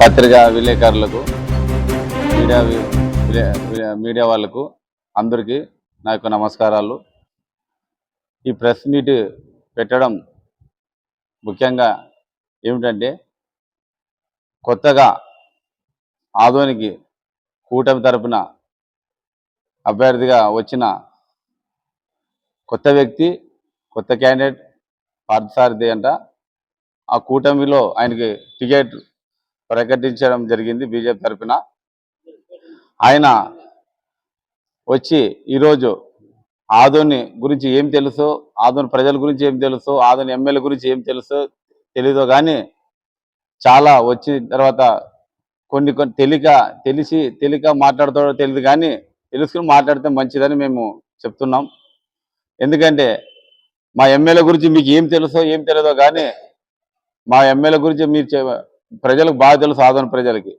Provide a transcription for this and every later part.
పత్రికా విలేకరులకు media media వాళ్ళకు అందరికీ నా యొక్క నమస్కారాలు. ఈ ప్రెస్ మీట్ పెట్టడం ముఖ్యంగా ఏమిటంటే కొత్తగా ఆధోనికి కూటమి తరపున అభ్యర్థిగా వచ్చిన కొత్త వ్యక్తి కొత్త క్యాండిడేట్ పార్థసారథి అంట ఆ కూటమిలో ఆయనకి టికెట్ ప్రకటించడం జరిగింది బీజేపీ తరఫున. ఆయన వచ్చి ఈరోజు ఆదోని గురించి ఏం తెలుసు ఆదోని ప్రజల గురించి ఏం తెలుసు ఆదోని ఎమ్మెల్యే గురించి ఏం తెలుసు తెలీదో కానీ చాలా వచ్చిన తర్వాత కొన్ని కొన్ని తెలియక తెలిసి తెలియక మాట్లాడుతాడో తెలియదు కానీ తెలుసుకుని మాట్లాడితే మంచిదని మేము చెప్తున్నాం. ఎందుకంటే మా ఎమ్మెల్యే గురించి మీకు ఏం తెలుసో ఏం తెలియదో కానీ మా ఎమ్మెల్యే గురించి మీరు ప్రజలకు బాగా తెలుసు ఆదోని ప్రజలకి.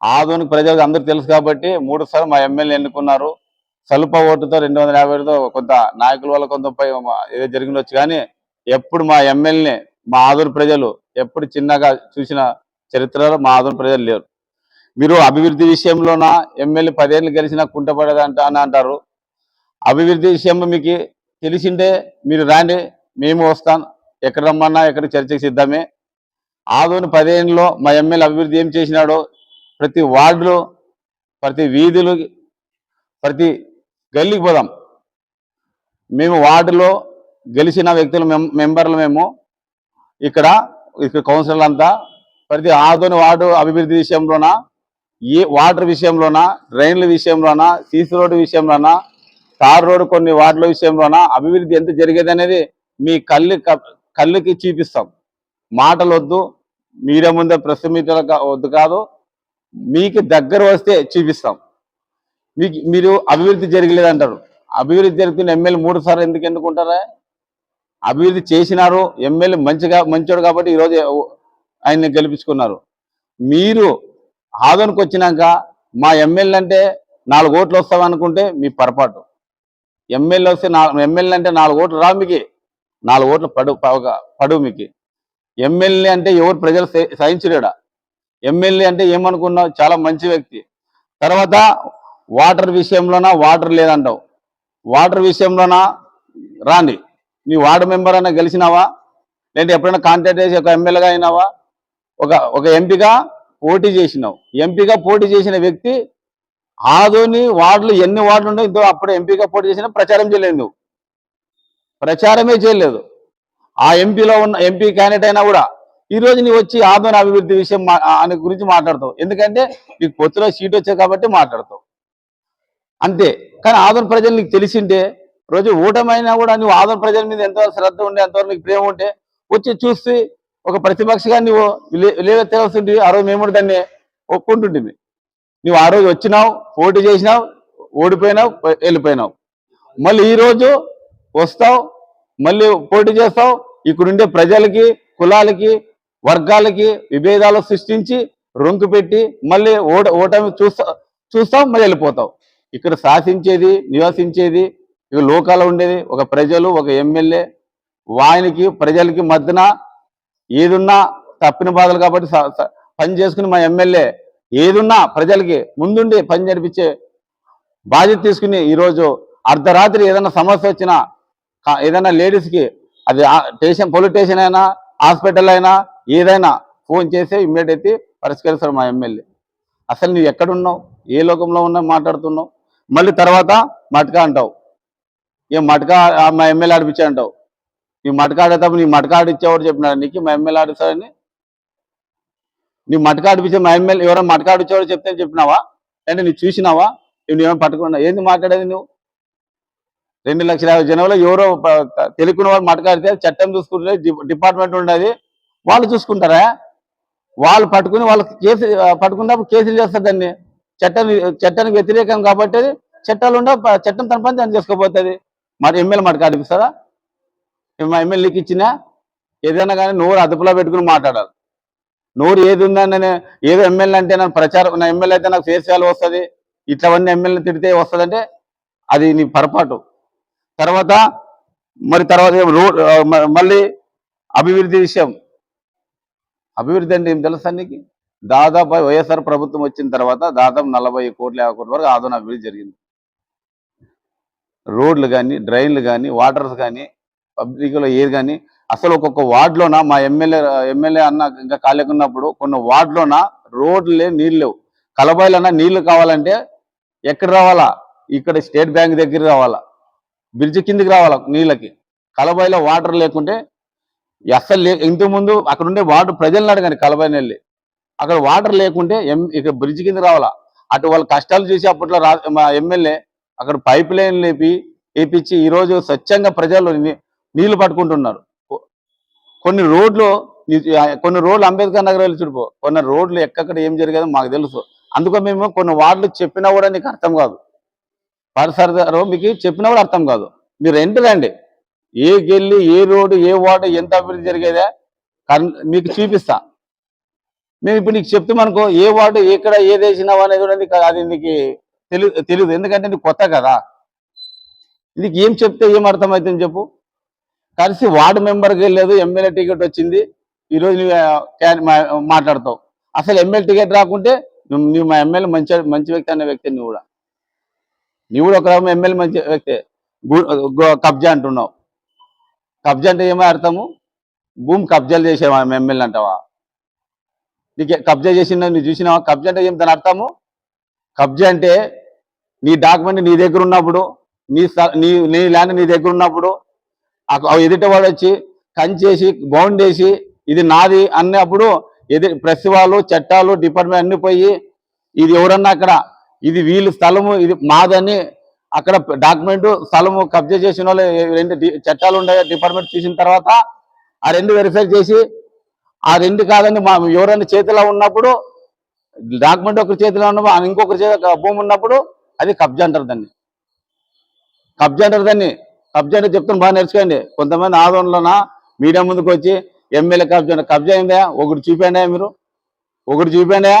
ఆదోని ప్రజలకు అందరూ తెలుసు కాబట్టి మూడు సార్లు మా ఎమ్మెల్యే ఎన్నుకున్నారు. స్వల్ప ఓటుతో రెండు వందల యాభైతో కొంత నాయకుల వల్ల కొంత పై ఏదో జరిగిండొచ్చు కానీ ఎప్పుడు మా ఎమ్మెల్యే మా ఆదోని ప్రజలు ఎప్పుడు చిన్నగా చూసిన చరిత్రలో మా ఆదోని ప్రజలు లేరు. మీరు అభివృద్ధి విషయంలోన ఎమ్మెల్యే పదేళ్ళు గెలిచినా కుంటపడదంట అని అంటారు. అభివృద్ధి విషయంలో మీకు తెలిసిండే మీరు రాండి మేము వస్తాం. ఎక్కడ రమ్మన్నా ఎక్కడ చర్చకు సిద్ధమే. ఆదోని పదేళ్ళలో మా ఎమ్మెల్యే అభివృద్ధి ఏం చేసినాడో ప్రతి వార్డులో ప్రతి వీధులు ప్రతి గల్లీకి పోదాం. మేము వార్డులో గెలిచిన వ్యక్తులు మెం మెంబర్లు మేము. ఇక్కడ ఇక్కడ కౌన్సిలర్లు అంతా. ప్రతి ఆదోని వార్డు అభివృద్ధి విషయంలోన ఏ వాటర్ విషయంలోన డ్రైన్ల విషయంలోన సీసీ రోడ్డు విషయంలోన తార్ రోడ్డు కొన్ని వార్డుల విషయంలోన అభివృద్ధి ఎంత జరిగేది అనేది మీ కళ్ళు కళ్ళుకి చూపిస్తాం. మాటలు వద్దు మీరే ముందే ప్రెస్ మీటర్లు వద్దు కాదు మీకు దగ్గర వస్తే చూపిస్తాం. మీకు మీరు అభివృద్ధి జరగలేదంటారు అభివృద్ధి జరుగుతున్న ఎమ్మెల్యే మూడు సార్లు ఎందుకు ఎన్నుకుంటారా అభివృద్ధి చేసినారు ఎమ్మెల్యే మంచిగా మంచోడు కాబట్టి ఈరోజు ఆయన్ని గెలిపించుకున్నారు. మీరు ఆదోనికి వచ్చినాక మా ఎమ్మెల్యే అంటే నాలుగు ఓట్లు వస్తామనుకుంటే మీ పొరపాటు. ఎమ్మెల్యే వస్తే నా ఎమ్మెల్యే అంటే నాలుగు ఓట్లు రా మీకు. నాలుగు ఓట్లు పడు ఒక పడు మీకు. ఎమ్మెల్యే అంటే ఎవరు ప్రజలు సహించలేడా? ఎమ్మెల్యే అంటే ఏమనుకున్నావు? చాలా మంచి వ్యక్తి. తర్వాత వాటర్ విషయంలోన? వాటర్ లేదంటావు. వాటర్ విషయంలోనా? రాండి. నీ వార్డు మెంబర్ అయినా గెలిచినావా? లేదంటే ఎప్పుడైనా కాంటాక్ట్ చేసి ఒక ఎమ్మెల్యేగా అయినావా? ఒక ఒక ఎంపీగా పోటీ చేసినావు. ఎంపీగా పోటీ చేసిన వ్యక్తి ఆదోని వార్డులు ఎన్ని వార్డులు ఉన్నాయో ఇంతో అప్పుడు ఎంపీగా పోటీ చేసినా ప్రచారం చేయలేదు. నువ్వు ప్రచారమే చేయలేదు. ఆ ఎంపీలో ఉన్న ఎంపీ క్యాండిడేట్ అయినా కూడా ఈ రోజు నీవు వచ్చి ఆదోని అభివృద్ధి విషయం అనే ఆయన గురించి మాట్లాడతావు. ఎందుకంటే నీకు పొత్తులో సీట్ వచ్చాయి కాబట్టి మాట్లాడతావు. అంతే. కానీ ఆదోన ప్రజలు నీకు తెలిసింటే రోజు ఓటమైనా కూడా నువ్వు ఆదోన ప్రజల మీద ఎంతవరకు శ్రద్ధ ఉండే ఎంతవరకు నీకు ప్రేమ ఉంటే వచ్చి చూసి ఒక ప్రతిపక్షగా నువ్వు విలే ఆ రోజు మేము దాన్ని ఒప్పుకుంటుంటుంది నువ్వు ఆ రోజు వచ్చినావు పోటీ చేసినావు ఓడిపోయినావు వెళ్ళిపోయినావు. మళ్ళీ ఈరోజు వస్తావు మళ్ళీ పోటీ చేస్తావు. ఇక్కడుండే ప్రజలకి కులాలకి వర్గాలకి విభేదాలు సృష్టించి రొంకు పెట్టి మళ్ళీ ఓట ఓటమి చూస్తా చూస్తావు మళ్ళీ వెళ్ళిపోతావు. ఇక్కడ శాసించేది నివసించేది ఇక లోకాలు ఉండేది ఒక ప్రజలు ఒక ఎమ్మెల్యే. వాయనికి ప్రజలకి మధ్యన ఏదున్నా తప్పిన బాధలు కాబట్టి పని చేసుకుని మా ఎమ్మెల్యే ఏదున్నా ప్రజలకి ముందుండి పని జరిపించే బాధ్యత తీసుకుని ఈరోజు అర్ధరాత్రి ఏదైనా సమస్య వచ్చినా ఏదైనా లేడీస్కి అది స్టేషన్ పోలీస్ స్టేషన్ అయినా హాస్పిటల్ అయినా ఏదైనా ఫోన్ చేసి ఇమ్మీడియట్ అయితే పరిష్కరిస్తారు మా ఎమ్మెల్యే. అసలు నువ్వు ఎక్కడున్నావు? ఏ లోకంలో ఉన్నావు? మాట్లాడుతున్నావు? మళ్ళీ తర్వాత మటకా అంటావు. ఏం మటకా మా ఎమ్మెల్యే ఆడిపించా అంటావు? నీ మటకా ఆడేటప్పుడు నీ మటకా ఆడిచ్చేవాడు చెప్పినాడు నీకు? మా ఎమ్మెల్యే ఆడిస్తాడని? నీ మటకా ఆడిపించే మా ఎమ్మెల్యే ఎవరైనా మటకా ఆడిచ్చేవాడు చెప్తే చెప్పినావా? అంటే నువ్వు చూసినావా? నువ్వు ఏమైనా పట్టుకున్నా ఏంది మాట్లాడేది నువ్వు? రెండు లక్షల యాభై జనంలో ఎవరో ప- వాళ్ళు మటకాడితే చట్టం చూసుకుంటే డి- డిపార్ట్మెంట్ ఉండేది. వాళ్ళు చూసుకుంటారా? వాళ్ళు పట్టుకుని వాళ్ళకి కేసు పట్టుకున్నప్పుడు కేసులు చేస్తారు దాన్ని. చట్టం చట్టానికి వ్యతిరేకం కాబట్టి చట్టాలు ఉండ చట్టం తన పని దాన్ని చేసుకోబోతుంది. మరి ఎమ్మెల్యే మాట కనిపిస్తారా మా ఎమ్మెల్యేకి ఇచ్చినా? ఏదైనా కానీ నోరు అదుపులో పెట్టుకుని మాట్లాడాలి. నోరు ఏది ఉందని నేను- ఏదో ఎమ్మెల్యే అంటే నాకు ప్రచారం నా ఎమ్మెల్యే అయితే నాకు ఫేస్ వాల్యూ వస్తుంది. ఇట్లవన్నీ ఎమ్మెల్యే తిడితే వస్తుందంటే అది నీ పొరపాటు. తర్వాత మరి తర్వాత ఏం రోడ్ మ- మళ్ళీ అభివృద్ధి విషయం. అభివృద్ధి అంటే ఏం తెలుసా నీకు? దాదాపు వైఎస్ఆర్ ప్రభుత్వం వచ్చిన తర్వాత దాదాపు నలభై కోట్ల యాభై కోట్ల వరకు ఆదరణ అభివృద్ధి జరిగింది. రోడ్లు కానీ డ్రైన్లు కానీ వాటర్స్ కానీ పబ్లిక్లో ఏది కానీ అసలు ఒక్కొక్క వార్డులోన? మా ఎమ్మెల్యే ఎమ్మెల్యే అన్న ఇంకా కాలేకున్నప్పుడు కొన్ని వార్డులోన రోడ్లు లేవు నీళ్ళు లేవు. కలబాయిలన్నా నీళ్ళు కావాలంటే ఎక్కడ రావాలా? ఇక్కడ స్టేట్ బ్యాంక్ దగ్గర రావాలా? బ్రిడ్జ్ కిందికి రావాలి నీళ్ళకి. కలబాయిలో వాటర్ లేకుంటే అస్సలు లే ఇంతకుముందు అక్కడ ఉండే వాటర్ ప్రజలను అడగండి కలబాయిని వెళ్ళి అక్కడ వాటర్ లేకుంటే ఎం ఇక్కడ బ్రిడ్జ్ కింద రావాలా. అటు వాళ్ళ కష్టాలు చూసి అప్పట్లో రా మా ఎమ్మెల్యే అక్కడ పైప్ లైన్ లేపి వేపించి ఈరోజు స్వచ్ఛంగా ప్రజలు నీ- నీళ్ళు పట్టుకుంటున్నారు. కొన్ని రోడ్లు కొన్ని రోడ్లు అంబేద్కర్ నగర్ వెళ్ళి చూడిపో కొన్ని రోడ్లు ఎక్కడ ఏం జరిగేదో మాకు తెలుసు. అందుకో మేము కొన్ని వార్డులు చెప్పినా కూడా నీకు అర్థం కాదు. పరిసర మీకు చెప్పినా కూడా అర్థం కాదు. మీరు ఎంట రండి. ఏ గెల్లి ఏ రోడ్డు ఏ వార్డు ఎంత అభివృద్ధి జరిగేదే మీకు చూపిస్తా. మేము ఇప్పుడు నీకు చెప్తామనుకో ఏ వార్డు ఎక్కడ ఏది వేసినావు అనేది కూడా నీకు అది నీకు తెలి తెలియదు ఎందుకంటే నీకు కొత్త కదా. నీకు ఏం చెప్తే ఏం అర్థమవుతుంది చెప్పు. కలిసి వార్డు మెంబర్కి వెళ్ళలేదు ఎమ్మెల్యే టికెట్ వచ్చింది. ఈరోజు నువ్వు మా- మాట్లాడతావు. అసలు ఎమ్మెల్యే టికెట్ రాకుంటే నువ్వు నువ్వు మా ఎమ్మెల్యే మంచి మంచి వ్యక్తి అనే వ్యక్తి నువ్వు కూడా. నువ్వు కూడా ఒక ఎమ్మెల్యే మంచి వ్యక్తే. గు- కబ్జా అంటున్నావు. కబ్జా అంటే ఏమో అర్థము? భూమి కబ్జాలు చేసేవా ఎమ్మెల్యే అంటావా? నీకు కబ్జా చేసిన నువ్వు చూసినావా? కబ్జా అంటే ఏం దాని అర్థము? కబ్జా అంటే నీ డాక్యుమెంట్ నీ దగ్గర ఉన్నప్పుడు నీ నీ నీ ల్యాండ్ నీ దగ్గర ఉన్నప్పుడు ఎదుట వాడు వచ్చి కంచేసి బౌండ్ వేసి ఇది నాది అన్నప్పుడు ఎదు ప్రెస్ వాళ్ళు చట్టాలు డిపార్ట్మెంట్ అన్ని పోయి ఇది ఎవరన్నా అక్కడ ఇది వీళ్ళు స్థలము ఇది మాదని అక్కడ డాక్యుమెంట్ స్థలము కబ్జా చేసిన వాళ్ళు రెండు చట్టాలు ఉన్నాయి డిపార్ట్మెంట్ చూసిన తర్వాత ఆ రెండు వెరిఫై చేసి ఆ రెండు కాదని మా ఎవరైనా చేతిలో ఉన్నప్పుడు డాక్యుమెంట్ ఒకరి చేతిలో ఉన్నప్పుడు ఇంకొకరి చేతి భూమి ఉన్నప్పుడు అది కబ్జా అంటారు దాన్ని. కబ్జా అంటారు దాన్ని. కబ్జా అంటే చెప్తాను బాగా నేర్చుకోండి. కొంతమంది ఆందోళన మీడియా ముందుకు వచ్చి ఎమ్మెల్యే కబ్జా అంటే కబ్జా అయిందా? ఒకటి చూపండి మీరు? ఒకటి చూపండి?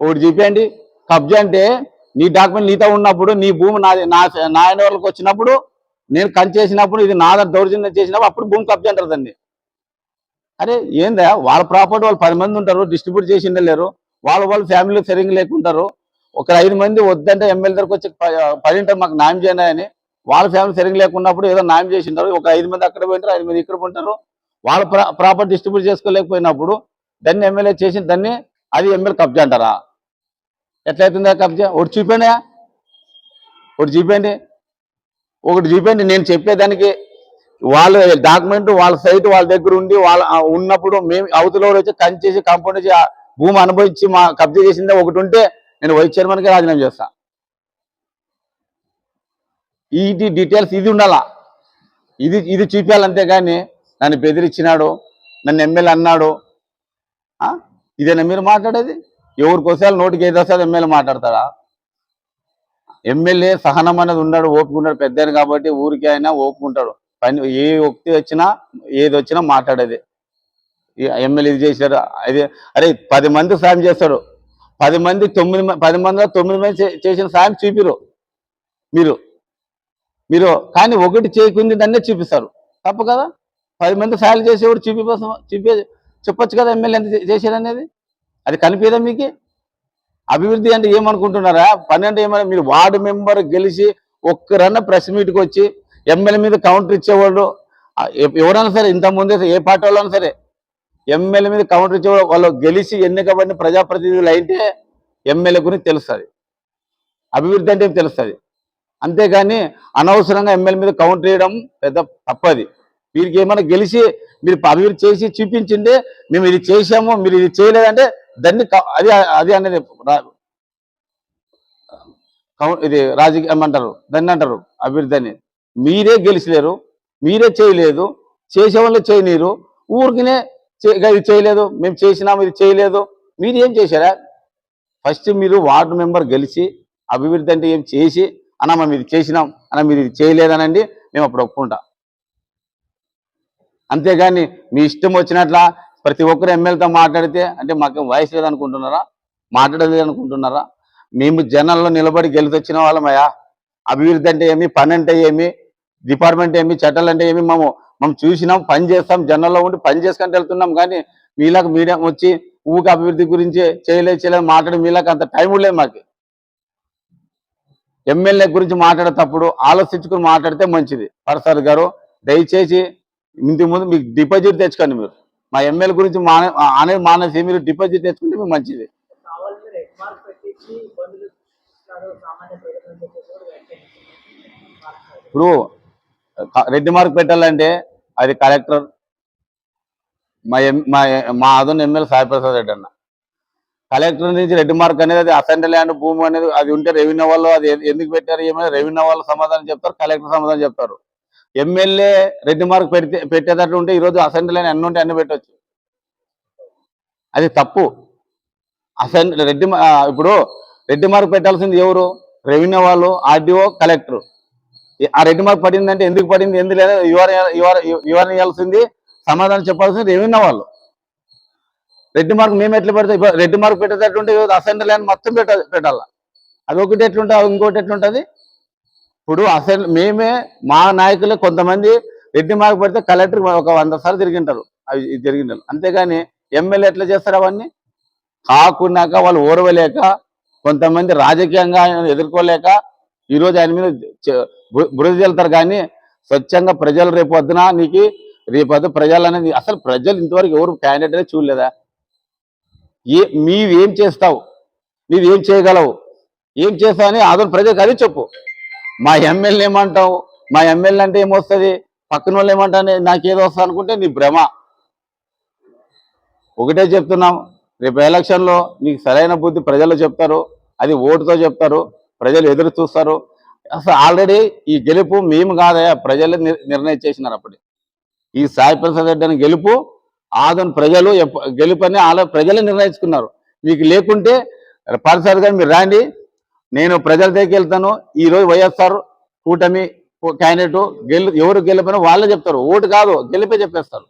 ఒకటి చూపండి? కబ్జా అంటే నీ డాక్యుమెంట్ నీతో ఉన్నప్పుడు నీ భూమి నాది నా నాయన వాళ్ళకి వచ్చినప్పుడు నేను కంచేసినప్పుడు ఇది నాదని దౌర్జన్యం చేసినప్పుడు అప్పుడు భూమి కబ్జా అంటారు దాన్ని. అరే ఏందా? వాళ్ళ ప్రాపర్టీ వాళ్ళు పది మంది ఉంటారు డిస్ట్రిబ్యూట్ చేసి లేరు వాళ్ళ వాళ్ళ ఫ్యామిలీ సెరింగ్ లేకుంటారు. ఒక ఐదు మంది వద్దంటే ఎమ్మెల్యే దగ్గరకు వచ్చి ప- పది మాకు న్యాయం చేయండి అని. వాళ్ళ ఫ్యామిలీ సరిగ్గా లేకున్నప్పుడు ఏదో న్యాయం చేసి ఉంటారు. ఒక ఐదు మంది అక్కడ పోయింటారు ఐదు మంది ఇక్కడ ఉంటారు వాళ్ళ ప్రాపర్టీ డిస్ట్రిబ్యూట్ చేసుకోలేకపోయినప్పుడు దాన్ని ఎమ్మెల్యే చేసి దాన్ని అది ఎమ్మెల్యే కబ్జా అంటారా? ఎట్లయితుందా కబ్జా? ఒకటి చూపండి ఒకటి చూపండి. ఒకటి చూపండి. నేను చెప్పేదానికి వాళ్ళ డాక్యుమెంట్ వాళ్ళ సైట్ వాళ్ళ దగ్గర ఉండి వాళ్ళ ఉన్నప్పుడు మేము అవతల వాడు వచ్చి కంచేసి కాంపౌండ్ చేసి భూమి అనుభవించి మా కబ్జా చేసిందే ఒకటి ఉంటే నేను వైస్ చైర్మన్కి రాజీనామా చేస్తా. ఈ డీటెయిల్స్ ఇది ఉండాలా? ఇది ఇది చూపించాలంతే కానీ నన్ను బెదిరించినాడు నన్ను ఎమ్మెల్యే అన్నాడు. ఇదేనా మీరు మాట్లాడేది? ఎవరికి వస్తే నోటికి ఏది వస్తే ఎమ్మెల్యే మాట్లాడతాడా? ఎమ్మెల్యే సహనం అనేది ఉన్నాడు ఓపుకున్నాడు పెద్ద కాబట్టి ఊరికి అయినా ఒప్పుకుంటాడు పని ఏ వ్యక్తి వచ్చినా ఏది వచ్చినా మాట్లాడేది. ఎమ్మెల్యే ఇది చేశారు అదే అరే పది మంది సాయం చేస్తాడు. పది మంది తొమ్మిది మ- పది మందిలో తొమ్మిది మంది చేసిన సాయం చూపిరు. మీరు మీరు కానీ ఒకటి చేయకుంది దాన్నే చూపిస్తారు. తప్పు కదా? పది మంది సాయాలు చేసేవాడు చూపి చూపే చెప్పొచ్చు కదా ఎమ్మెల్యే ఎంత చే- చేశాడు అనేది? అది కనిపించదా మీకు? అభివృద్ధి అంటే ఏమనుకుంటున్నారా? పని అంటే మీరు వార్డు మెంబర్ గెలిచి ఒక్కరన్నా ప్రెస్ మీట్కి వచ్చి ఎమ్మెల్యే మీద కౌంటర్ ఇచ్చేవాళ్ళు ఎవరైనా సరే ఇంత ముందే ఏ పార్టీ వాళ్ళైనా సరే ఎమ్మెల్యే మీద కౌంటర్ ఇచ్చేవాళ్ళు వాళ్ళు గెలిచి ఎన్నికబడిన ప్రజాప్రతినిధులు అయితే ఎమ్మెల్యే గురించి తెలుస్తుంది. అభివృద్ధి అంటే తెలుస్తుంది? అంతేగాని అనవసరంగా ఎమ్మెల్యే మీద కౌంటర్ వేయడం పెద్ద తప్పది. వీరికి ఏమైనా గెలిచి మీరు అభివృద్ధి చేసి చూపించింది మేము ఇది చేసాము మీరు ఇది చేయలేదంటే దాన్ని అది అది అనేది ఇది రాజకీయం ఏమంటారు? దాన్ని అంటారు అభివృద్ధి అని మీరే గెలిచలేరు మీరే చేయలేదు చేసేవాళ్ళు చేయనీరు ఊరికినే ఇది చేయలేదు మేము చేసినాము ఇది చేయలేదు. మీరు ఏం చేశారా? ఫస్ట్ మీరు వార్డు మెంబర్ గెలిచి అభివృద్ధి అంటే ఏం చేసి అన్న మేము ఇది చేసినాం అన్న మీరు ఇది చేయలేదనండి మేము అప్పుడు ఒప్పుకుంటాం. అంతేగాని మీ ఇష్టం వచ్చినట్ల ప్రతి ఒక్కరు ఎమ్మెల్యేతో మాట్లాడితే అంటే మాకు వయసు లేదనుకుంటున్నారా? మాట్లాడలేదు అనుకుంటున్నారా? మేము జనాల్లో నిలబడి గెలిచొచ్చిన వాళ్ళమయ్యా అభివృద్ధి అంటే ఏమి పని అంటే ఏమి డిపార్ట్మెంట్ ఏమి చట్టాలు అంటే ఏమి మేము మేము చూసినాం పని చేస్తాం జనాల్లో ఉండి పని చేసుకుంటూ వెళ్తున్నాం. కానీ మీలాగా మీడియం వచ్చి ఊక అభివృద్ధి గురించి చేయలేదు చేయలేదు మాట్లాడి మీలాగా అంత టైం లేదు మాకు. ఎమ్మెల్యే గురించి మాట్లాడేటప్పుడు ఆలోచించుకుని మాట్లాడితే మంచిది. పరసాద్ గారు దయచేసి ఇంటి ముందు మీకు డిపాజిట్ తెచ్చుకోండి మీరు. మా ఎమ్మెల్యే గురించి మానే అనేది మానేసి మీరు డిపాజిట్ తెచ్చుకుంటే మీకు మంచిది. ఇప్పుడు రెడ్ మార్క్ పెట్టాలంటే అది కలెక్టర్ మా ఎం మా మా అదొన్న ఎమ్మెల్యే సాయిప్రసాద్ రెడ్డి అన్న. కలెక్టర్ నుంచి రెడ్ మార్క్ అనేది అది అసెంబ్లీ ల్యాండ్ భూమి అనేది అది ఉంటే రెవెన్యూ వాళ్ళు అది ఎందుకు పెట్టారు ఏమైనా రెవెన్యూ వాళ్ళు సమాధానం చెప్తారు కలెక్టర్ సమాధానం చెప్తారు. ఎమ్మెల్యే రెడ్డి మార్క్ పెడితే పెట్టేటట్టు ఉంటే ఈరోజు అసెంబ్లీలో అన్ని ఉంటే అన్ని పెట్టవచ్చు అది తప్పు. అసెంబ్లీ రెడ్డి ఇప్పుడు రెడ్డి మార్క్ పెట్టాల్సింది ఎవరు? రెవెన్యూ వాళ్ళు ఆర్డీఓ కలెక్టర్. ఆ రెడ్డి మార్క్ పడిందంటే ఎందుకు పడింది? ఎందుకు లేదా? వివరణ ఇవ్వాల్సింది సమాధానం చెప్పాల్సింది రెవెన్యూ వాళ్ళు. రెడ్డి మార్క్ మేము ఎట్లా పెడతాం? ఇప్పుడు రెడ్డి మార్క్ పెట్టేటట్టుంటే ఉంటే అసెంబ్లీ మొత్తం పెట్ట పెట్టాలా? అది ఒకటి ఎట్లుంటుంది అది ఇంకోటి ఎట్లుంటుంది? ఇప్పుడు అసెంబ్లీ మేమే మా నాయకులే కొంతమంది రెడ్డి మార్క్ పెడితే కలెక్టర్ ఒక వంద సార్లు తిరిగింటారు. అవి ఇది జరిగింటారు అంతేగాని ఎమ్మెల్యే ఎట్లా చేస్తారు అవన్నీ? కాకున్నాక వాళ్ళు ఓర్వలేక కొంతమంది రాజకీయంగా ఆయన ఎదుర్కోలేక ఈరోజు ఆయన మీద బురద చెల్తారు కానీ స్వచ్ఛంగా ప్రజలు రేపు వద్దున నీకు? రేపు వద్దు ప్రజలు అనేది అసలు ప్రజలు ఇంతవరకు ఎవరు క్యాండిడేట్ చూడలేదా? ఏ నీవేం చేస్తావు? నీవేం చేయగలవు? ఏం చేస్తావు అని ఆదరణ ప్రజలకు అది చెప్పు. మా ఎమ్మెల్యే ఏమంటావు? మా ఎమ్మెల్యే అంటే ఏమొస్తుంది? పక్కన వాళ్ళు ఏమంటానే నాకేదో వస్తా అనుకుంటే నీ భ్రమ. ఒకటే చెప్తున్నాం రేపు ఎలక్షన్లో నీకు సరైన బుద్ధి ప్రజలు చెప్తారు అది ఓటుతో చెప్తారు ప్రజలు ఎదురు చూస్తారు. అసలు ఆల్రెడీ ఈ గెలుపు మేము కాదయా ప్రజలు నిర్- నిర్ణయించేసినారు అప్పుడు. ఈ సాయి ప్రసాద్ రెడ్డి అని గెలుపు ఆదన్ ప్రజలు గెలుపు అని ఆల్రెడీ ప్రజలే నిర్ణయించుకున్నారు. మీకు లేకుంటే పరిసరిగా మీరు రాండి. నేను ప్రజల దగ్గరికి వెళ్తాను. ఈ రోజు వైఎస్ఆర్ కూటమి క్యాండిడేట్ గెలు ఎవరు గెలిపినా వాళ్ళే చెప్తారు. ఓటు కాదు గెలిపే చెప్పేస్తారు.